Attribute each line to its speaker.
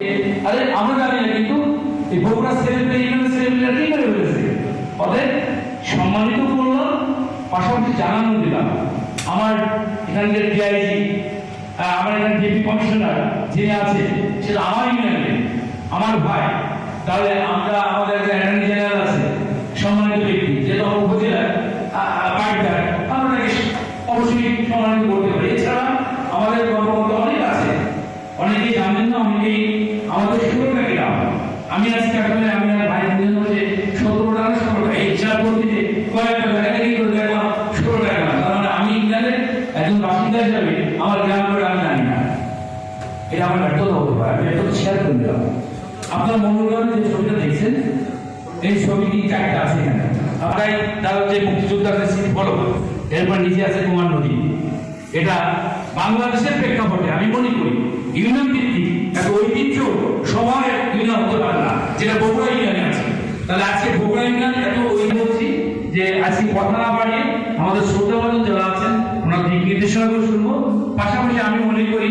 Speaker 1: আরে, আমরা জানি না, কিন্তু এই বগুড়া ছেলেপেলে ইউনিয়নের ছেলেপেলে কি করে ফেলেছে অতএব সম্মানিত করলাম পাশাপাশি জানানো দিলাম। আমার এখানকার ডিআইজি আমার এখানে ডিপি কমিশনার যিনি আছে সেটা আমার ইউনিয়নে আমার ভাই, তাহলে আমরা আমাদের একটা অ্যাটর্নি জেনারেল আছে, সম্মানিত ব্যক্তি যেহেতু আমার উপজেলার পার্টিটার আমরা অবশ্যই সম্মানিত করতে পারি। এছাড়া আমাদের কর্মকর্তা অনেক আছে, অনেকেই জানেন না, অনেকেই আমাদের সুরক্ষাকে আমি আজকে আসলে আমি আর ভাই বুঝে হচ্ছে সতেরো টাকা ষোলো করতে যে কয়েকটা টাকা কি করে দেখলাম? ষোলো টাকা তার মানে আমি ইংল্যান্ডের একজন বাসিন্দা হিসাবে আমার গ্রাম করে আমি জানি না। এটা আমার ব্যর্থতা হতে পারে আমি ব্যর্থতা শেয়ার করে দিলাম। আপনার মনোগ্রামে যে ছবিটা দেখছেন, এই ছবিটি চারটা আছে এখানে। আপনারাই তার যে মুক্তিযোদ্ধাদের স্মৃতি, বলো, এরপর নিচে আছে কুমার নদী। এটা বাংলাদেশের প্রেক্ষাপটে আমি মনে করি ইউনিয়ন ভিত্তিক একটা ঐতিহ্য সবার ইউনিয়ন হতে পারে না যেটা বগুড়া ইউনিয়নে আছে তাহলে আজকে বগুড়া ইউনিয়ন এত ওই বলছি যে আজকে কথা না বাড়িয়ে আমাদের শ্রদ্ধাবাদন যারা আছেন, ওনার দিক নির্দেশনাগুলো শুনব। পাশাপাশি আমি মনে করি